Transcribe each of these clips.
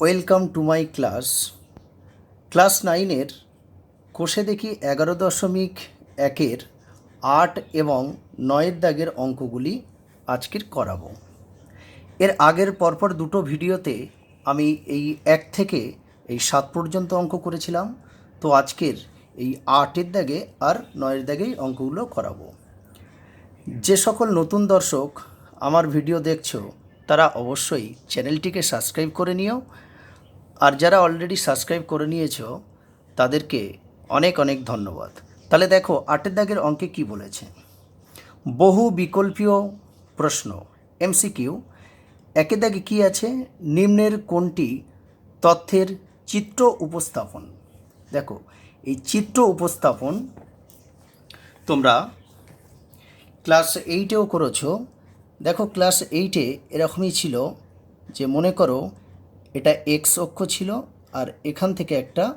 Welcome to my class. Class নাইনের কোষে দেখি এগারো দশমিক একের আট এবং নয়ের দাগের অঙ্কগুলি আজকের করাবো। এর আগের পরপর দুটো ভিডিওতে আমি এই এক থেকে এই সাত পর্যন্ত অঙ্ক করেছিলাম। তো আজকের এই আটের দাগে আর নয়ের দাগেই অঙ্কগুলো করাবো। যে সকল নতুন দর্শক আমার ভিডিও দেখছ, তারা অবশ্যই চ্যানেলটিকে সাবস্ক্রাইব করে নিও আর যারা অলরেডি সাবস্ক্রাইব করে নিয়েছো, তাদেরকে অনেক অনেক ধন্যবাদ। তাহলে দেখো, আটের দাগের অঙ্কে কি বলেছে? বহু বিকল্পীয় প্রশ্ন এমসিকিউ একের দাগে কী আছে? নিম্নের কোনটি তথ্যের চিত্র উপস্থাপন? দেখো, এই চিত্র উপস্থাপন তোমরা ক্লাস এইটেও করেছ। দেখো ক্লাস এইটে এরকমই ছিল যে মনে করো এটা এক্স অক্ষ ছিল আর এখান থেকে একটা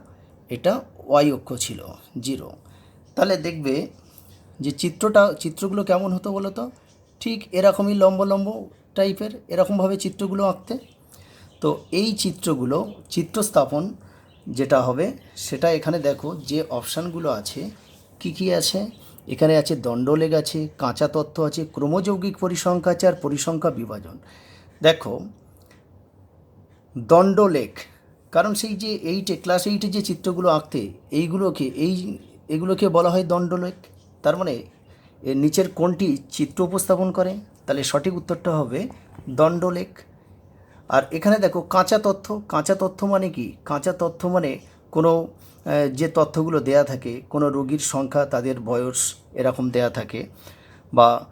এটা ওয়াই অক্ষ ছিল জিরো তাহলে দেখবে যে চিত্রটা, চিত্রগুলো কেমন হতো বলো তো ঠিক এরকমই লম্ব লম্ব টাইপের এরকমভাবে চিত্রগুলো আঁকতে। তো এই চিত্রগুলো, চিত্র স্থাপন যেটা হবে, সেটা এখানে দেখো যে অপশানগুলো আছে, কি কি আছে? এখানে আছে দণ্ডলেগ আছে, কাঁচা তত্ত্ব আছে, ক্রমযৌগিক পরিসংখ্যা আছে আর পরিসংখ্যা বিভাজন। দেখো দণ্ডলেখ। কারণ সেই যে এইটে ক্লাস এইটে যে চিত্রগুলো আঁকতে, এইগুলোকে, এই এগুলোকে বলা হয় দণ্ডলেখ। তার মানে এর নিচের কোনটি চিত্র উপস্থাপন করে, তাহলে সঠিক উত্তরটা হবে দণ্ডলেখ। আর এখানে দেখো, কাঁচা তথ্য। কাঁচা তথ্য মানে কি? কাঁচা তথ্য মানে কোনো যে তথ্যগুলো দেয়া থাকে, কোনো রোগীর সংখ্যা, তাদের বয়স এরকম দেয়া থাকে। বা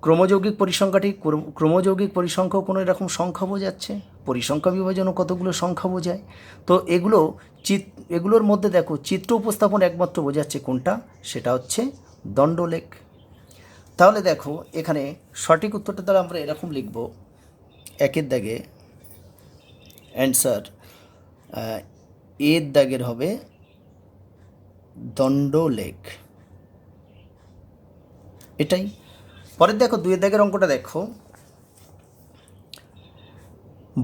ক্রমযৌগিক পরিসংখ্যাটি, ক্রম- ক্রমযৌগিক পরিসংখ্যাও কোনো এরকম সংখ্যা বোঝাচ্ছে। পরিসংখ্যা বিভাজনও কতগুলো সংখ্যা বোঝায়? তো এগুলো চিত, এগুলোর মধ্যে দেখো, চিত্র উপস্থাপন একমাত্র বোঝাচ্ছে কোনটা? সেটা হচ্ছে দণ্ডলেখ। তাহলে দেখো, এখানে সঠিক উত্তরটা দ্বারা আমরা এরকম লিখব। একের দাগে অ্যান্সার এর দাগের হবে দণ্ডলেখ। এটাই। পরের দেখো দুয়ের দাগের অঙ্কটা দেখো।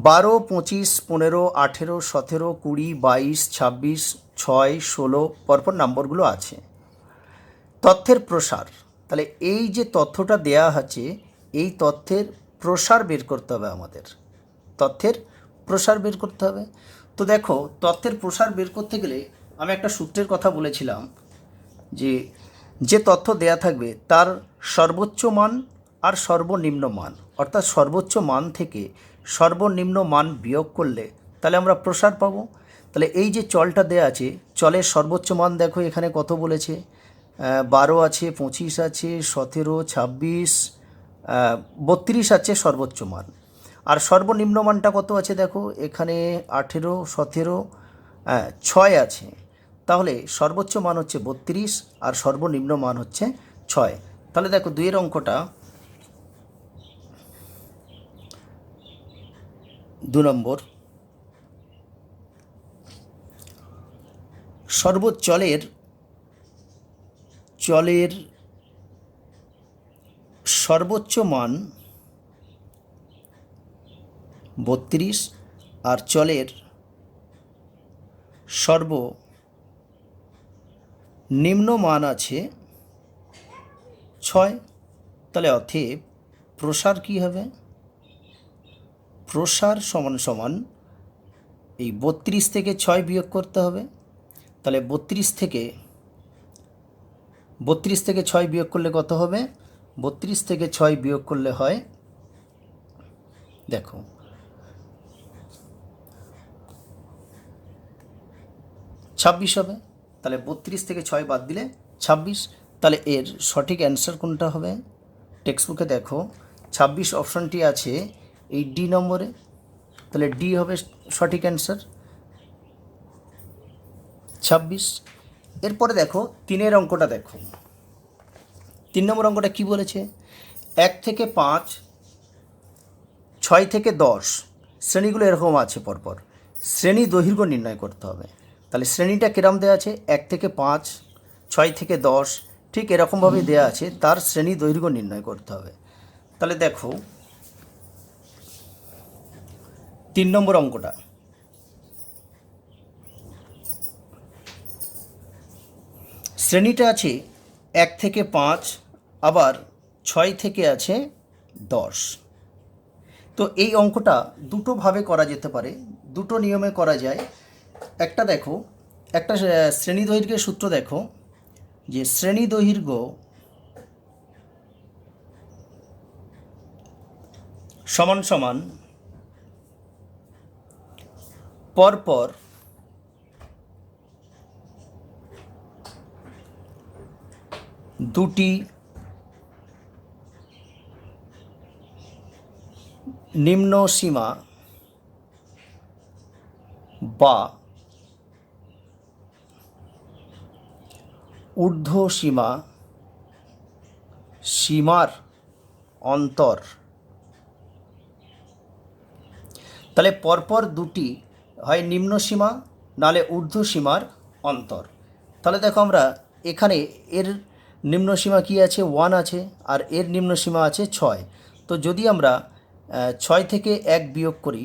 বারো, পঁচিশ, পনেরো, আঠেরো, সতেরো, কুড়ি, বাইশ, ছাব্বিশ, ছয়, ষোলো, পরপর নম্বরগুলো আছে। তথ্যের প্রসার। তাহলে এই যে তথ্যটা দেয়া আছে, এই তথ্যের প্রসার বের করতে হবে আমাদের। তথ্যের প্রসার বের করতে হবে। তো দেখো, তথ্যের প্রসার বের করতে গেলে আমি একটা সূত্রের কথা বলেছিলাম যে যে তথ্য দেয়া থাকবে তার সর্বোচ্চ মান আর সর্বনিম্ন মান। অর্থাৎ সর্বোচ্চ মান থেকে সর্বনিম্ন মান বিয়োগ করলে তাহলে আমরা প্রসার পাবো। তাহলে এই যে চলটা দেয়া আছে, চলের সর্বোচ্চ মান দেখো, এখানে কত বলেছে? বারো আছে, পঁচিশ আছে, সতেরো, ছাব্বিশ বত্রিশ আছে সর্বোচ্চ মান। আর সর্বনিম্ন মানটা কত আছে দেখো? এখানে আঠেরো, সতেরো ছয় আছে। তাহলে সর্বোচ্চ মান হচ্ছে বত্রিশ আর সর্বনিম্ন মান হচ্ছে ছয়। তাহলে দেখো দুইয়ের অঙ্কটা দু নম্বর। সর্বোচ্চলের চলের সর্বোচ্চ মান বত্রিশ আর চলের সর্ব নিম্ন মান আছে ছয়। তাহলে অথেব প্রসার কি হবে? প্রসার সমান সমান এই বত্রিশ থেকে ছয় বিয়োগ করতে হবে। তাহলে বত্রিশ থেকে বত্রিশ থেকে ছয় বিয়োগ করলে কত হবে? বত্রিশ থেকে ছয় বিয়োগ করলে হয়, দেখো, ছাব্বিশ হবে। তাহলে বত্রিশ থেকে ছয় বাদ দিলে ছাব্বিশ। তাহলে এর সঠিক অ্যান্সার কোনটা হবে? টেক্সট বুকে দেখো, ছাব্বিশ অপশনটি আছে এই ডি নম্বরে, তাহলে ডি হবে সঠিক অ্যান্সার ছাব্বিশ। এরপরে দেখো, তিনের অঙ্কটা দেখো। তিন নম্বর অঙ্কটা কি বলেছে? এক থেকে পাঁচ, ছয় থেকে দশ, শ্রেণীগুলো এরকম আছে পরপর। শ্রেণি দৈর্ঘ্য নির্ণয় করতে হবে। তাহলে শ্রেণীটা কিরম দেওয়া আছে? এক থেকে পাঁচ, ছয় থেকে দশ, ঠিক এরকমভাবেই দেওয়া আছে। তার শ্রেণি দৈর্ঘ্য নির্ণয় করতে হবে। তাহলে দেখো তিন নম্বর অঙ্কটা। শ্রেণীটা আছে এক থেকে পাঁচ, আবার ছয় থেকে আছে দশ। তো এই অঙ্কটা দুটোভাবে করা যেতে পারে, দুটো নিয়মে করা যায়। একটা দেখো, একটা শ্রেণি দৈর্ঘ্যের সূত্র দেখো, যে শ্রেণি দৈর্ঘ্য সমান সমান পরপর দুটি নিম্ন সীমা বা ঊর্ধ্ব সীমা সীমার অন্তর। তাহলে পরপর দুটি হয় নিম্ন সীমা, নালে ঊর্ধ্ব সীমার অন্তর। তাহলে দেখো আমরা এখানে এর নিম্ন সীমা কী আছে? ওয়ান আছে, আর এর নিম্ন সীমা আছে ছয়। তো যদি আমরা ছয় থেকে এক বিয়োগ করি,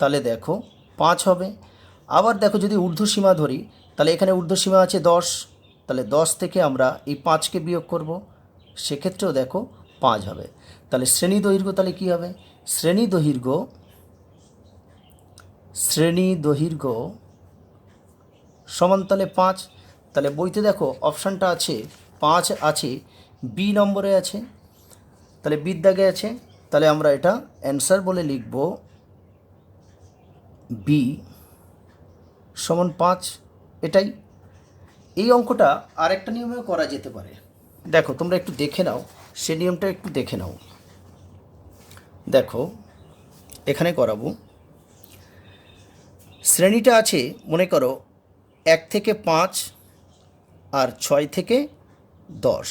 তাহলে দেখো পাঁচ হবে। আবার দেখো যদি ঊর্ধ্ব সীমা ধরি, তাহলে এখানে ঊর্ধ্ব সীমা আছে দশ। তাহলে দশ থেকে আমরা এই পাঁচকে বিয়োগ করব, সেক্ষেত্রেও দেখো পাঁচ হবে। তাহলে শ্রেণি দৈর্ঘ্য তাহলে কী হবে? শ্রেণি দৈর্ঘ্য শ্রেণি দৈর্ঘ্য সমান পাঁচ। তাহলে বইতে দেখো অপশানটা আছে, পাঁচ আছে বি নম্বরে আছে, তাহলে বির দাগে আছে, তাহলে আমরা এটা অ্যান্সার বলে লিখব বি সমান পাঁচ, এটাই। এই অঙ্কটা আরেকটা নিয়মেও করা যেতে পারে। দেখো, তোমরা একটু দেখে নাও, সে নিয়মটা একটু দেখে নাও। দেখো, এখানে করাবো। শ্রেণীটা আছে, মনে করো, এক থেকে পাঁচ আর ছয় থেকে দশ।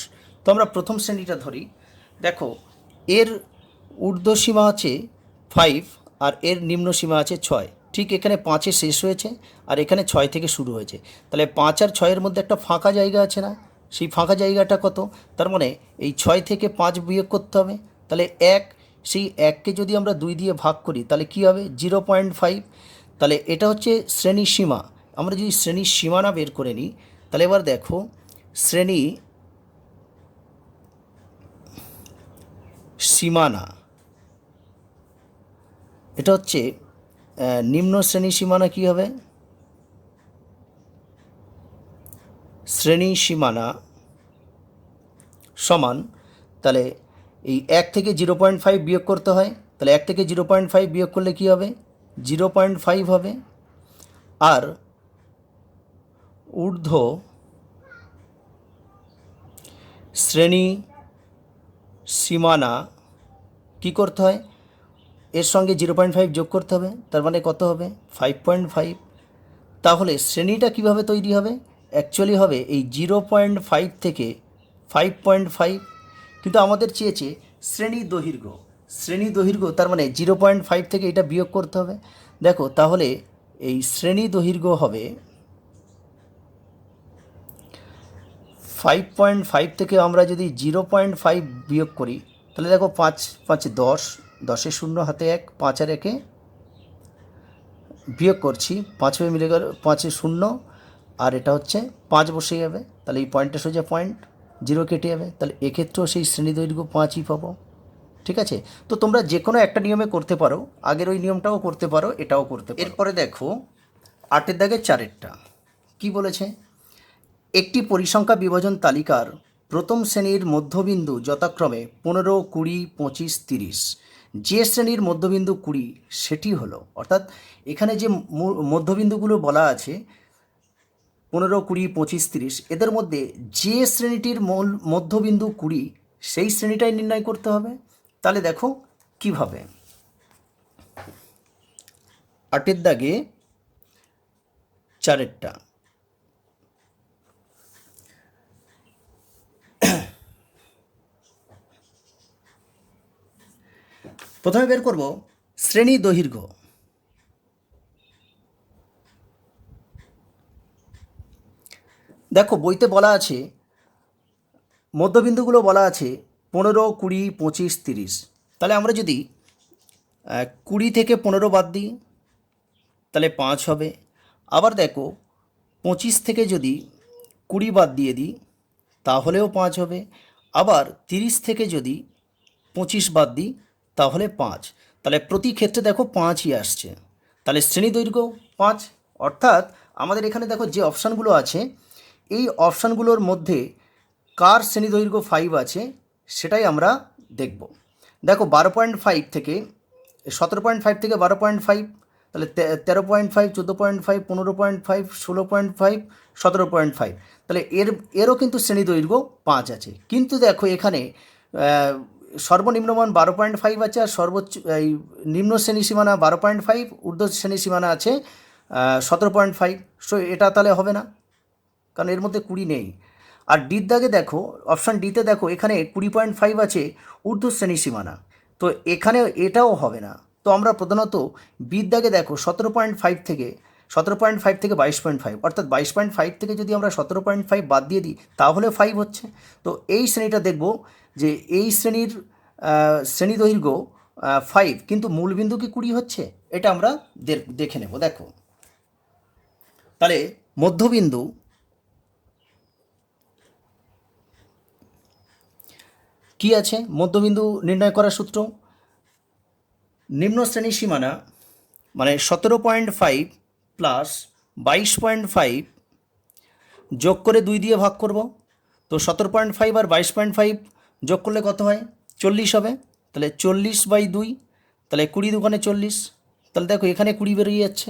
তো আমরা প্রথম শ্রেণীটা ধরি। দেখো, এর ঊর্ধ্ব সীমা আছে ফাইভ আর এর নিম্ন সীমা আছে ছয়। ঠিক এখানে পাঁচে শেষ হয়েছে আর এখানে ছয় থেকে শুরু হয়েছে। তাহলে পাঁচ আর ছয়ের মধ্যে একটা ফাঁকা জায়গা আছে না? সেই ফাঁকা জায়গাটা কত? তার মানে এই ছয় থেকে পাঁচ বিয়োগ করতে হবে। তাহলে এক, সেই এককে যদি আমরা দুই দিয়ে ভাগ করি, তাহলে কী হবে? জিরো পয়েন্ট ফাইভ তাহলে এটা হচ্ছে শ্রেণি সীমা। আমরা যদি শ্রেণির সীমানা বের করে নিই, তাহলে এবার দেখো, শ্রেণি সীমানা। এটা হচ্ছে নিম্ন শ্রেণি সীমানা কী হবে? শ্রেণি সীমানা সমান, তাহলে এই এক থেকে জিরো পয়েন্ট ফাইভ বিয়োগ করতে হয়। তাহলে এক থেকে জিরো পয়েন্ট ফাইভ বিয়োগ করলে কী হবে? জিরো পয়েন্ট ফাইভ হবে। আর ঊর্ধ্ব শ্রেণি সীমানা কী করতে হয়? এর সঙ্গে জিরো পয়েন্ট ফাইভ যোগ করতে হবে, তার মানে কত হবে? Five point five. তাহলে শ্রেণীটা কীভাবে তৈরি হবে? অ্যাকচুয়ালি হবে এই জিরো পয়েন্ট ফাইভ থেকে ফাইভ পয়েন্ট ফাইভ। কিন্তু আমাদের চেয়েছে শ্রেণি দৈর্ঘ্য। শ্রেণি দৈর্ঘ্য, তার মানে জিরো পয়েন্ট ফাইভ থেকে এটা বিয়োগ করতে হবে। দেখো, তাহলে এই শ্রেণি দৈর্ঘ্য হবে ফাইভ পয়েন্ট ফাইভ থেকে আমরা যদি জিরো পয়েন্ট ফাইভ বিয়োগ করি, তাহলে দেখো পাঁচ পাঁচ দশ, দশে শূন্য, হাতে এক, পাঁচ আর একে বিয়োগ করছি, পাঁচ মিলে গেল পাঁচে শূন্য, আর এটা হচ্ছে পাঁচ বসে যাবে। তাহলে এই পয়েন্টটা সোজা পয়েন্ট জিরো কেটে যাবে। তাহলে এক্ষেত্রেও সেই শ্রেণি দৈর্ঘ্য পাঁচই পাবো। ঠিক আছে? তো তোমরা যে কোনো একটা নিয়মে করতে পারো, আগের ওই নিয়মটাও করতে পারো, এটাও করতে পারো। এরপরে দেখো, আটের দাগে চারেরটা। কি বলেছে? একটি পরিসংখ্যা বিভাজন তালিকার প্রথম শ্রেণির মধ্যবিন্দু যথাক্রমে পনেরো, কুড়ি, পঁচিশ, তিরিশ। যে শ্রেণির মধ্যবিন্দু কুড়ি, সেটি হলো, অর্থাৎ এখানে যে মধ্যবিন্দুগুলো বলা আছে, পনেরো, কুড়ি, পঁচিশ, তিরিশ, এদের মধ্যে যে শ্রেণীটির মূল মধ্যবিন্দু কুড়ি, সেই শ্রেণীটাই নির্ণয় করতে হবে। তাহলে দেখো কীভাবে। আটের দাগে চারেরটা। প্রথমে বের করব শ্রেণি দৈর্ঘ্য। দেখো বইতে বলা আছে, মধ্যবিন্দুগুলো বলা আছে পনেরো, কুড়ি, পঁচিশ, তিরিশ। তাহলে আমরা যদি কুড়ি থেকে পনেরো বাদ দিই, তাহলে পাঁচ হবে। আবার দেখো, পঁচিশ থেকে যদি কুড়ি বাদ দিয়ে দিই, তাহলেও পাঁচ হবে। আবার তিরিশ থেকে যদি পঁচিশ বাদ দিই, তাহলে পাঁচ। তাহলে প্রতি ক্ষেত্রে দেখো পাঁচই আসছে। তাহলে শ্রেণি দৈর্ঘ্য পাঁচ। অর্থাৎ আমাদের এখানে দেখো যে অপশানগুলো আছে, এই অপশানগুলোর মধ্যে কার শ্রেণি দৈর্ঘ্য ফাইভ আছে সেটাই আমরা দেখব। দেখো বারো পয়েন্ট ফাইভ থেকে সতেরো পয়েন্ট ফাইভ থেকে বারো পয়েন্ট ফাইভ তাহলে তেরো পয়েন্ট ফাইভ চোদ্দ পয়েন্ট ফাইভ পনেরো পয়েন্ট ফাইভ ষোলো পয়েন্ট ফাইভ সতেরো পয়েন্ট ফাইভ তাহলে এর এরও কিন্তু শ্রেণি দৈর্ঘ্য পাঁচ আছে। কিন্তু দেখো এখানে আহ, সর্বনিম্ন মান বারো পয়েন্ট ফাইভ আছে আর সর্বোচ্চ এই নিম্ন শ্রেণি সীমানা বারো পয়েন্ট ফাইভ ঊর্ধ্ব শ্রেণি সীমানা আছে সতেরো পয়েন্ট ফাইভ। সো এটা তাহলে হবে না কারণ এর মধ্যে কুড়ি নেই। আর ডির দাগে দেখো অপশান ডিতে দেখো, এখানে কুড়ি পয়েন্ট ফাইভ আছে ঊর্ধ্ব শ্রেণি সীমানা। তো এখানে এটাও হবে না। তো আমরা প্রধানত বির দাগে দেখো সতেরো পয়েন্ট ফাইভ থেকে, সতেরো পয়েন্ট ফাইভ থেকে বাইশ পয়েন্ট ফাইভ অর্থাৎ বাইশ পয়েন্ট ফাইভ থেকে যদি আমরা সতেরো পয়েন্ট ফাইভ বাদ দিয়ে দিই, তাহলে ফাইভ হচ্ছে। তো এই শ্রেণীটা দেখব যে এই শ্রেণির শ্রেণি দৈর্ঘ্য ফাইভ কিন্তু মূলবিন্দু কি কুড়ি হচ্ছে? এটা আমরা দেখে নেব, দেখো। তাহলে মধ্যবিন্দু কি আছে? মধ্যবিন্দু নির্ণয় করার সূত্র। নিম্ন শ্রেণি সীমানা মানে সতেরো পয়েন্ট ফাইভ প্লাস বাইশ পয়েন্ট ফাইভ যোগ করে দুই দিয়ে ভাগ করব। তো সতেরো পয়েন্ট ফাইভ আর বাইশ পয়েন্ট ফাইভ যোগ করলে কত হয়? চল্লিশ হবে। তাহলে চল্লিশ বাই দুই, তাহলে কুড়ি দোকানে চল্লিশ। তাহলে দেখো এখানে কুড়ি বেরিয়ে যাচ্ছে।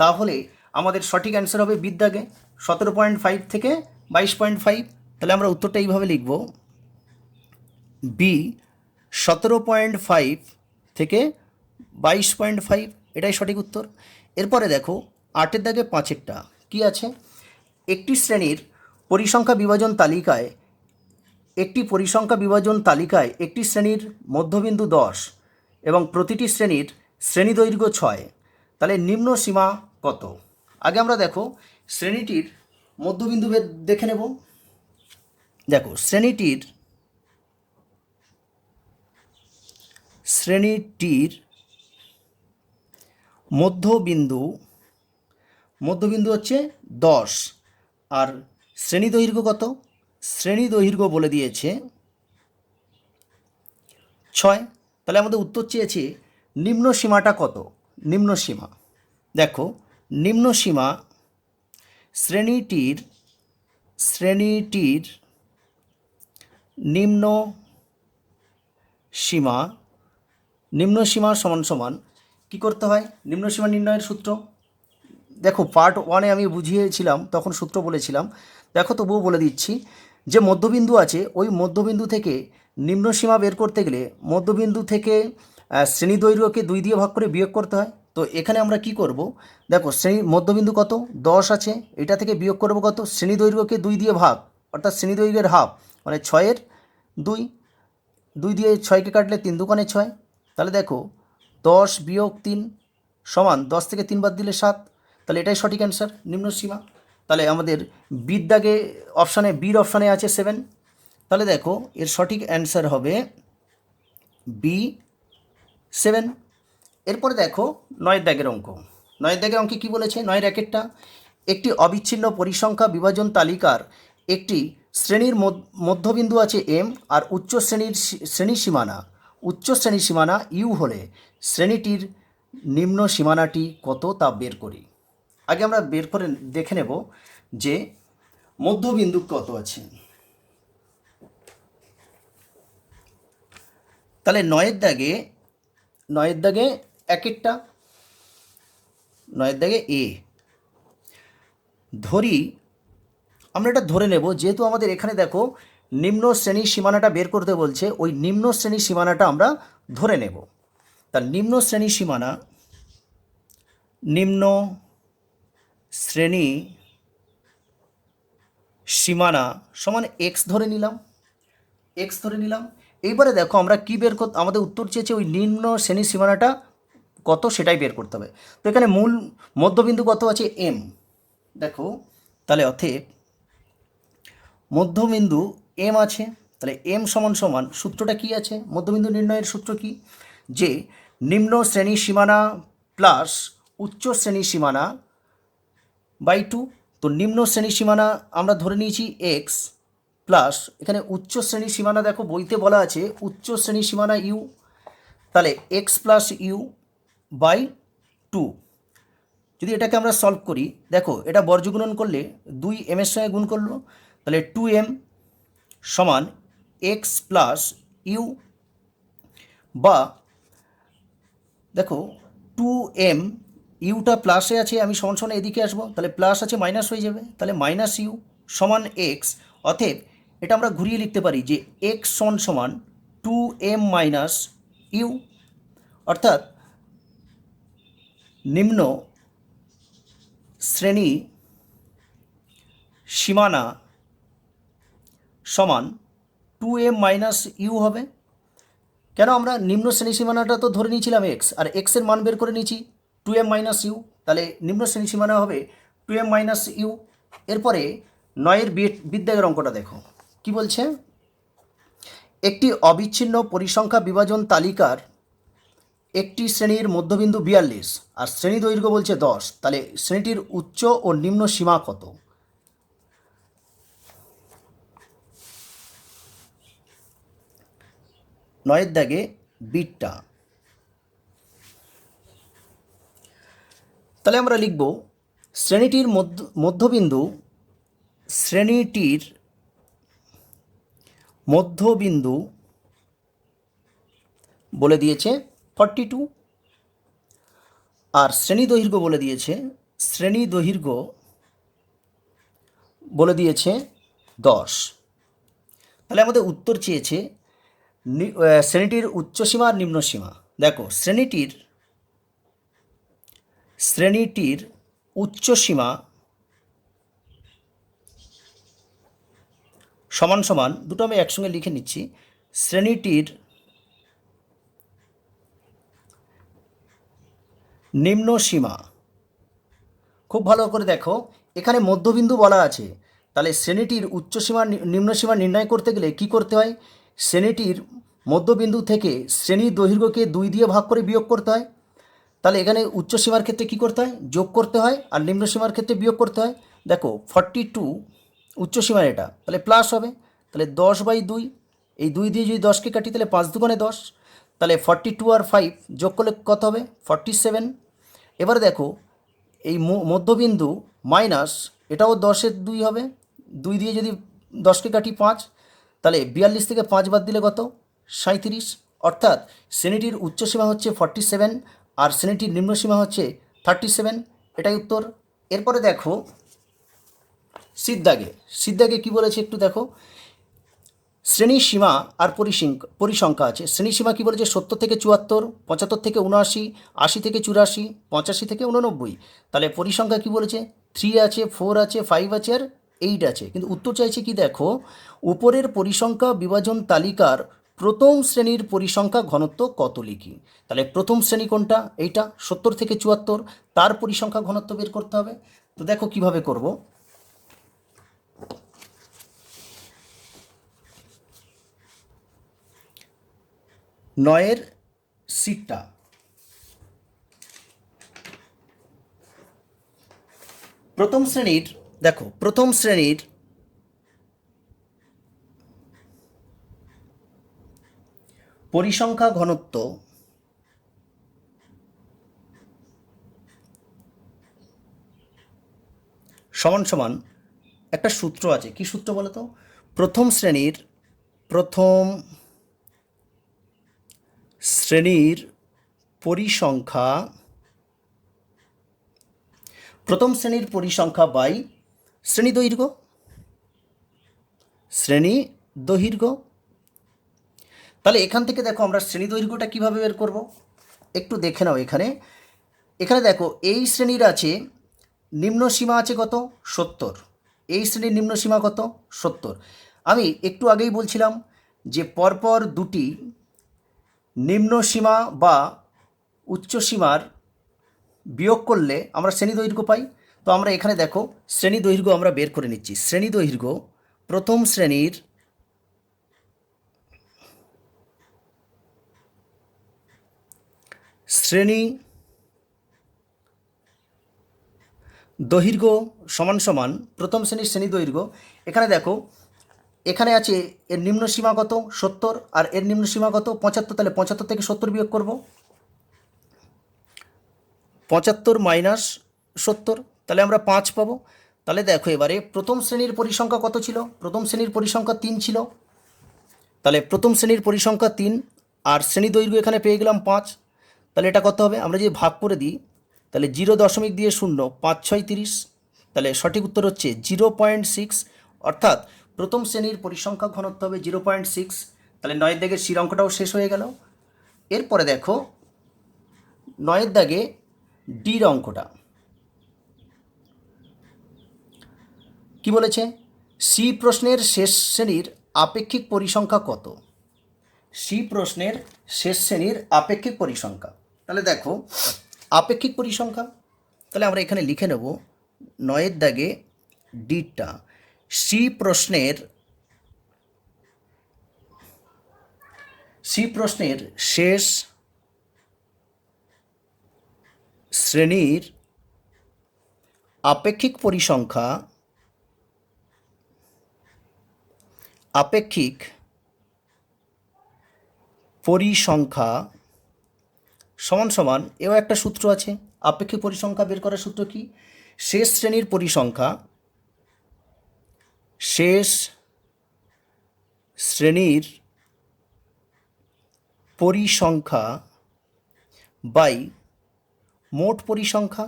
তাহলে আমাদের সঠিক অ্যান্সার হবে বিদ্যাগে সতেরো পয়েন্ট ফাইভ থেকে বাইশ পয়েন্ট ফাইভ। তাহলে আমরা উত্তরটা এইভাবে লিখব। বি সতেরো পয়েন্ট ফাইভ থেকে বাইশ পয়েন্ট ফাইভ এটাই সঠিক উত্তর। এরপরে দেখো, আটের দাগে পাঁচেরটা, কি আছে? একটি শ্রেণির পরিসংখ্যা বিভাজন তালিকায়, একটি পরিসংখ্যা বিভাজন তালিকায় একটি শ্রেণির মধ্যবিন্দু দশ এবং প্রতিটি শ্রেণির শ্রেণি দৈর্ঘ্য ছয়। তাহলে নিম্ন সীমা কত? আগে আমরা দেখো, শ্রেণীটির মধ্যবিন্দু দেখে নেব। দেখো, শ্রেণীটির শ্রেণীটির মধ্যবিন্দু মধ্যবিন্দু হচ্ছে দশ, আর শ্রেণি দৈর্ঘ্য কত? শ্রেণি দৈর্ঘ্য বলে দিয়েছে ছয়। তাহলে আমাদের উত্তর চেয়েছে নিম্ন সীমাটা কত? নিম্ন সীমা। দেখো, নিম্ন সীমা শ্রেণীটির শ্রেণীটির নিম্ন সীমা নিম্ন সীমা সমান সমান। কী করতে হয়? নিম্ন সীমা নির্ণয়ের সূত্র। দেখো পার্ট ওয়ানে আমি বুঝিয়েছিলাম, তখন সূত্র বলেছিলাম। দেখো, তবুও বলে দিচ্ছি যে মধ্যবিন্দু আছে, ওই মধ্যবিন্দু থেকে নিম্ন সীমা বের করতে গেলে মধ্যবিন্দু থেকে শ্রেণি দৈর্ঘ্যকে দুই দিয়ে ভাগ করে বিয়োগ করতে হয়। তো এখানে আমরা কি করব? দেখো, শ্রেণি, মধ্যবিন্দু কত? দশ আছে। এটা থেকে বিয়োগ করব কত? শ্রেণি দৈর্ঘ্যকে দুই দিয়ে ভাগ, অর্থাৎ শ্রেণি দৈর্ঘ্যের হাফ মানে ছয়ের দুই। দুই দিয়ে ছয়কে কাটলে তিন দোকানে ছয়। তাহলে দেখো, দশ বিয়োগ তিন সমান দশ থেকে তিন বাদ দিলে সাত, তাহলে এটাই সঠিক অ্যান্সার নিম্ন সীমা। তাহলে আমাদের বিদ্যাগে অপশানে বির অপশানে আছে সেভেন তাহলে দেখো, এর সঠিক অ্যান্সার হবে বি সেভেন এরপরে দেখো, নয়ের দাগের অঙ্ক। নয়ের দাগের অঙ্কে কী বলেছে? নয় র্যাকেটটা একটি অবিচ্ছিন্ন পরিসংখ্যা বিভাজন তালিকার একটি শ্রেণির মধ্য- মধ্যবিন্দু আছে এম আর উচ্চ শ্রেণির শ্রেণি সীমানা। উচ্চ শ্রেণি সীমানা ইউ হলে শ্রেণীটির নিম্ন সীমানাটি কত তা বের করি। আগে আমরা বের করে দেখে নেব যে মধ্যবিন্দু কত আছে। তাহলে নয়ের দাগে নয়ের দাগে এক একটা নয়ের দাগে এ। ধরি, আমরা এটা ধরে নেব, যেহেতু আমাদের এখানে দেখো নিম্ন শ্রেণির সীমানাটা বের করতে বলছে, ওই নিম্ন শ্রেণির সীমানাটা আমরা ধরে নেব। তার নিম্ন শ্রেণির সীমানা, নিম্ন শ্রেণি সীমানা সমান এক্স ধরে নিলাম এক্স ধরে নিলাম। এইবারে দেখো আমরা কি বের করতে আমাদের উত্তর চেয়েছে ওই নিম্ন শ্রেণির সীমানাটা কত, সেটাই বের করতে হবে। তো এখানে মূল মধ্যবিন্দু কত আছে? এম দেখো, তাহলে অতএব মধ্যবিন্দু এম আছে, তাহলে এম সমান সমান সূত্রটা কি আছে? মধ্যবিন্দু নির্ণয়ের সূত্র কি? যে নিম্ন শ্রেণি সীমানা প্লাস উচ্চ শ্রেণি সীমানা বাই টু তো নিম্ন শ্রেণি সীমানা আমরা ধরে নিয়েছি এক্স প্লাস এখানে উচ্চ শ্রেণি সীমানা দেখো, বইতে বলা আছে, উচ্চ শ্রেণি সীমানা ইউ তাহলে X plus U by two যদি এটাকে আমরা সলভ করি, দেখো, এটা বর্জগুণন করলে দুই এম এর সঙ্গে গুণ করল, তাহলে টু এম সমান এক্স প্লাস ইউ বা দেখো টু এম ইউটা প্লাসে আছে, আমি সমান সমান এদিকে আসব, তাহলে প্লাস আছে মাইনাস হয়ে যাবে, তাহলে মাইনাস ইউ সমান এক্স অতএব এটা আমরা ঘুরিয়ে লিখতে পারি যে এক্স সমান সমান টু এম মাইনাস ইউ অর্থাৎ নিম্ন শ্রেণি সীমানা সমান টু এম মাইনাস ইউ হবে। কেন আমরা নিম্ন শ্রেণি সীমানাটা তো ধরে নিয়েছিলাম এক্স আর এক্সের মান বের করে নিয়েছি টু এম মাইনাস ইউ তাহলে নিম্ন শ্রেণি সীমানা হবে টু এম মাইনাস ইউ এরপরে নয়ের বিদ্যাগের অঙ্কটা দেখো। কি বলছে? একটি অবিচ্ছিন্ন পরিসংখ্যা বিভাজন তালিকার একটি শ্রেণির মধ্যবিন্দু বিয়াল্লিশ, আর শ্রেণি দৈর্ঘ্য বলছে দশ, তাহলে শ্রেণীটির উচ্চ ও নিম্ন সীমা কত? নয়ের দাগে বিটটা। তাহলে আমরা লিখব, শ্রেণীটির মধ্য, মধ্যবিন্দু, শ্রেণীটির মধ্যবিন্দু বলে দিয়েছে ফর্টি টু আর শ্রেণি দৈর্ঘ্য বলে দিয়েছে, শ্রেণি দৈর্ঘ্য বলে দিয়েছে দশ। তাহলে আমাদের উত্তর চেয়েছে শ্রেণীটির উচ্চসীমা আর নিম্নসীমা দেখো, শ্রেণীটির শ্রেণীটির উচ্চসীমা সমান সমান, দুটো আমি একসঙ্গে লিখে নিচ্ছি, শ্রেণীটির নিম্ন সীমা। খুব ভালো করে দেখো, এখানে মধ্যবিন্দু বলা আছে। তাহলে শ্রেণীটির উচ্চসীমা নিম্নসীমা নির্ণয় করতে গেলে কি করতে হয়? শ্রেণীটির মধ্যবিন্দু থেকে শ্রেণির দৈর্ঘ্যকে দুই দিয়ে ভাগ করে বিয়োগ করতে হয়। তাহলে এখানে উচ্চসীমার ক্ষেত্রে কি করতে হয়? যোগ করতে হয় আর নিম্নসীমার ক্ষেত্রে বিয়োগ করতে হয়। দেখো ফর্টি টু উচ্চ উচ্চসীমার এটা। তাহলে প্লাস হবে। তাহলে দশ বাই দুই, এই দুই দিয়ে যদি দশকে কাটি, তাহলে পাঁচ দুগুণে দশ। তাহলে ফর্টি টু আর ফাইভ যোগ করলে কত হবে? ফর্টি সেভেন এবারে দেখো, এই মধ্যবিন্দু মাইনাস এটাও দশের দুই হবে। দুই দিয়ে যদি দশকে কাটি পাঁচ তাহলে বিয়াল্লিশ থেকে পাঁচ বাদ দিলে কত? সাঁত্রিশ অর্থাৎ শ্রেণীটির উচ্চসীমা হচ্ছে ফর্টি সেভেন আর শ্রেণীটির নিম্নসীমা হচ্ছে থার্টি সেভেন এটাই উত্তর। এরপরে দেখো সিদ্ধাগে। সিদ্ধাগে কি বলেছে একটু দেখো। শ্রেণি সীমা আর পরিসংখ্যা পরিসংখ্যা আছে। শ্রেণি সীমা কী বলেছে? সত্তর থেকে চুয়াত্তর, পঁচাত্তর থেকে উনআশি, আশি থেকে চুরাশি, পঁচাশি থেকে উননব্বই। তাহলে পরিসংখ্যা কী বলেছে? থ্রি আছে ফোর আছে ফাইভ আছে, আর এইট আছে। কিন্তু উত্তর চাইছে কি দেখো, উপরের পরিসংখ্যা বিভাজন তালিকার প্রথম শ্রেণির পরিসংখ্যা ঘনত্ব কত লিখি? তাহলে প্রথম শ্রেণি কোনটা? এইটা সত্তর থেকে চুয়াত্তর। তার পরিসংখ্যা ঘনত্ব বের করতে হবে। তো দেখো কীভাবে করব। নয়ের সিটটা। প্রথম শ্রেণির দেখো, প্রথম শ্রেণির পরিসংখ্যা ঘনত্ব সমান সমান একটা সূত্র আছে। কি সূত্র বলো তো প্রথম শ্রেণির প্রথম শ্রেণির পরিসংখ্যা, প্রথম শ্রেণির পরিসংখ্যা বাই শ্রেণি দৈর্ঘ্য শ্রেণি দৈর্ঘ্য তাহলে এখান থেকে দেখো আমরা শ্রেণি দৈর্ঘ্যটা কীভাবে বের করব? একটু দেখে নাও এখানে। এখানে দেখো, এই শ্রেণির আছে নিম্ন সীমা আছে কত? সত্তর। এই শ্রেণির নিম্ন সীমা কত? সত্তর। আমি একটু আগেই বলছিলাম যে পরপর দুটি নিম্ন সীমা বা উচ্চ সীমার বিয়োগ করলে আমরা শ্রেণি দৈর্ঘ্য পাই। তো আমরা এখানে দেখো, শ্রেণি দৈর্ঘ্য আমরা বের করে নিচ্ছি। শ্রেণি দৈর্ঘ্য প্রথম শ্রেণির শ্রেণি দৈর্ঘ্য সমান সমান, প্রথম শ্রেণির শ্রেণি দৈর্ঘ্য, এখানে দেখো, এখানে আছে এর নিম্ন সীমা কত? সত্তর, আর এর নিম্ন সীমা কত? পঁচাত্তর, তাহলে পঁচাত্তর থেকে সত্তর বিয়োগ করব। পঁচাত্তর মাইনাস সত্তর তাহলে আমরা পাঁচ পাবো। তাহলে দেখো এবারে প্রথম শ্রেণির পরিসংখ্যা কত ছিল? প্রথম শ্রেণির পরিসংখ্যা তিন ছিল। তাহলে প্রথম শ্রেণির পরিসংখ্যা তিন আর শ্রেণি দৈর্ঘ্য এখানে পেয়ে গেলাম পাঁচ। তাহলে এটা কত হবে? আমরা যদি ভাগ করে দিই, তাহলে জিরো দশমিক দিয়ে শূন্য, পাঁচ, ছয়, তিরিশ। তাহলে সঠিক উত্তর হচ্ছে জিরো পয়েন্ট সিক্স। অর্থাৎ প্রথম শ্রেণির পরিসংখ্যা ঘনত্ব হবে জিরো পয়েন্ট সিক্স। তাহলে নয়ের দাগের শির অঙ্কটাও শেষ হয়ে গেল। এরপরে দেখো, নয়ের দাগে ডির অঙ্কটা। কি বলেছে? সি প্রশ্নের শেষ শ্রেণির আপেক্ষিক পরিসংখ্যা কত? সি প্রশ্নের শেষ শ্রেণির আপেক্ষিক পরিসংখ্যা। তাহলে দেখো, আপেক্ষিক পরিসংখ্যা, তাহলে আমরা এখানে লিখে নেব নয়ের দাগে ডিটা সি প্রশ্নের সি প্রশ্নের শেষ শ্রেণির আপেক্ষিক পরিসংখ্যা আপেক্ষিক পরিসংখ্যা সমান সমান, এও একটা সূত্র আছে। আপেক্ষিক পরিসংখ্যা বের করার সূত্র কি? শেষ শ্রেণির পরিসংখ্যা, শেষ শ্রেণির পরিসংখ্যা বাই মোট পরিসংখ্যা।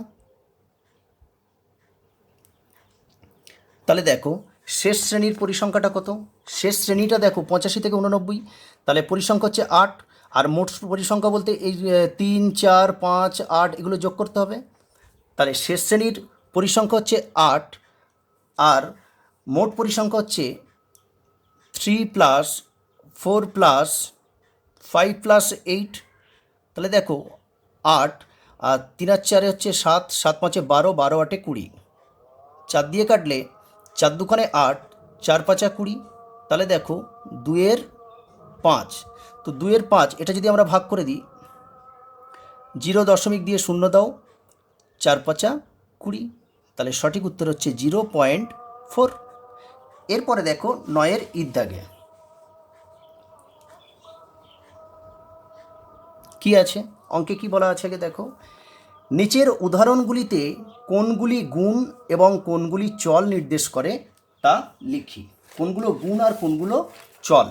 তাহলে দেখো, শেষ শ্রেণির পরিসংখ্যাটা কত? শেষ শ্রেণীটা দেখো পঁচাশি থেকে উননব্বই। তাহলে পরিসংখ্যা হচ্ছে আট, আর মোট পরিসংখ্যা বলতে এই তিন, চার, পাঁচ, আট, এগুলো যোগ করতে হবে। তাহলে শেষ শ্রেণির পরিসংখ্যা হচ্ছে আট, আর মোট পরিসংখ্যা হচ্ছে three plus four plus five plus eight. তাহলে দেখো আট, আর তিন আর চারে হচ্ছে সাত সাত পাঁচে বারো বারো আটে কুড়ি। চার দিয়ে কাটলে চার দুখানে আট, চার পাঁচা কুড়ি। তাহলে দেখো দুয়ের পাঁচ। তো দুয়ের পাঁচ, এটা যদি আমরা ভাগ করে দিই, জিরো দশমিক দিয়ে শূন্য দাও, চার পাঁচা কুড়ি। তাহলে সঠিক উত্তর হচ্ছে জিরো পয়েন্ট ফোর। এরপরে দেখো নয়ের ঈদ দাগে কি আছে? অঙ্কে কি বলা আছে আগে দেখো? নিচের উদাহরণগুলিতে কোনগুলি গুণ এবং কোনগুলি চল নির্দেশ করে তা লিখি। কোনগুলো গুণ আর কোনগুলো চল।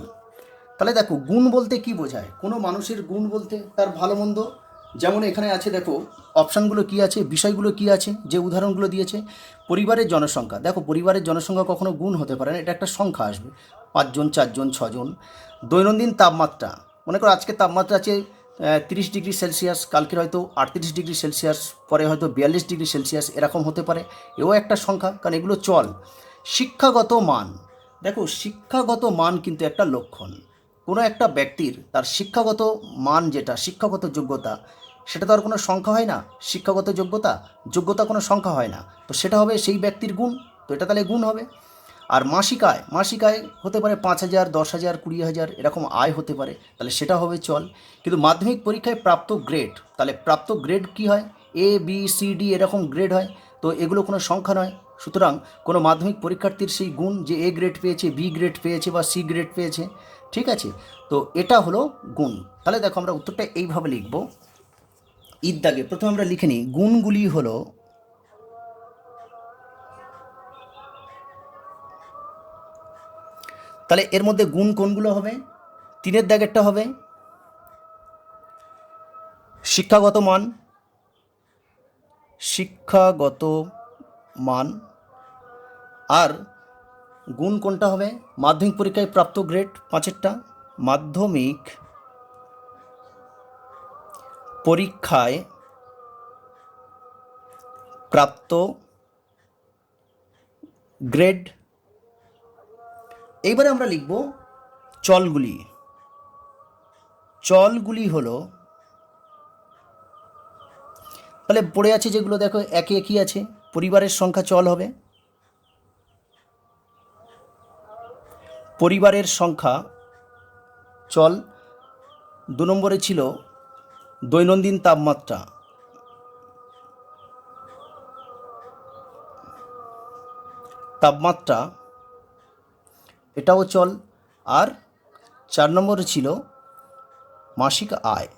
তাহলে দেখো, গুণ বলতে কি বোঝায়? কোনো মানুষের গুণ বলতে তার ভালো মন্দ? যেমন এখানে আছে, দেখো, অপশানগুলো কি আছে, বিষয়গুলো কি আছে, যে উদাহরণগুলো দিয়েছে, পরিবারের জনসংখ্যা। দেখো, পরিবারের জনসংখ্যা কখনো গুণ হতে পারে না, এটা একটা সংখ্যা আসবে। পাঁচজন, চারজন, ছজন। দৈনন্দিন তাপমাত্রা, মনে করো আজকে তাপমাত্রা আছে তিরিশ ডিগ্রি সেলসিয়াস, কালকের হয়তো আটত্রিশ ডিগ্রি সেলসিয়াস, পরে হয়তো বিয়াল্লিশ ডিগ্রি সেলসিয়াস, এরকম হতে পারে। এও একটা সংখ্যা, কারণ এগুলো চল। শিক্ষাগত মান দেখো, শিক্ষাগত মান কিন্তু একটা লক্ষণ। কোনো একটা ব্যক্তির তার শিক্ষাগত মান যেটা, শিক্ষাগত যোগ্যতা, সেটা তো আর কোনো সংখ্যা হয় না। শিক্ষাগত যোগ্যতা যোগ্যতা কোনো সংখ্যা হয় না। তো সেটা হবে সেই ব্যক্তির গুণ, তো এটা তাহলে গুণ হবে। আর মাসিক আয় মাসিক আয় হতে পারে পাঁচ হাজার, দশ হাজার, কুড়ি হাজার, এরকম আয় হতে পারে, তাহলে সেটা হবে চল। কিন্তু মাধ্যমিক পরীক্ষায় প্রাপ্ত গ্রেড তাহলে প্রাপ্ত গ্রেড কি হয়? এ বি সি ডি এরকম গ্রেড হয়, তো এগুলো কোনো সংখ্যা নয়। সুতরাং কোনো মাধ্যমিক পরীক্ষার্থীর সেই গুণ যে এ গ্রেড পেয়েছে বি গ্রেড পেয়েছে বা সি গ্রেড পেয়েছে, ঠিক আছে? তো এটা হলো গুণ। তাহলে দেখো আমরা উত্তরটা এইভাবে লিখব। ঈদ দাগে প্রথমে আমরা লিখে নিই, গুণগুলি হলো তাহলে এর মধ্যে গুণ কোনগুলো হবে? তিনের দাগেরটা হবে, শিক্ষাগত মান শিক্ষাগত মান আর গুণ কোনটা হবে? মাধ্যমিক পরীক্ষায় প্রাপ্ত গ্রেড পাঁচেরটা। মাধ্যমিক পরীক্ষায় প্রাপ্ত গ্রেড এইবারে আমরা লিখব চলগুলি। চলগুলি হলো, তাহলে পড়ে আছে যেগুলো দেখো, একে একই আছে, পরিবারের সংখ্যা চল হবে। পরিবারের সংখ্যা, চল, দু নম্বরে ছিল দৈনন্দিন তাপমাত্রা। তাপমাত্রা, এটাও চল, আর চার নম্বরে ছিল মাসিক আয়।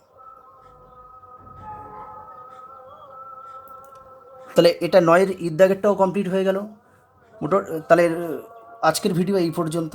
তাহলে এটা নয়ের ঈদ দাগেরটাও কমপ্লিট হয়ে গেল। মোটো, তাহলে আজকের ভিডিও এই পর্যন্ত।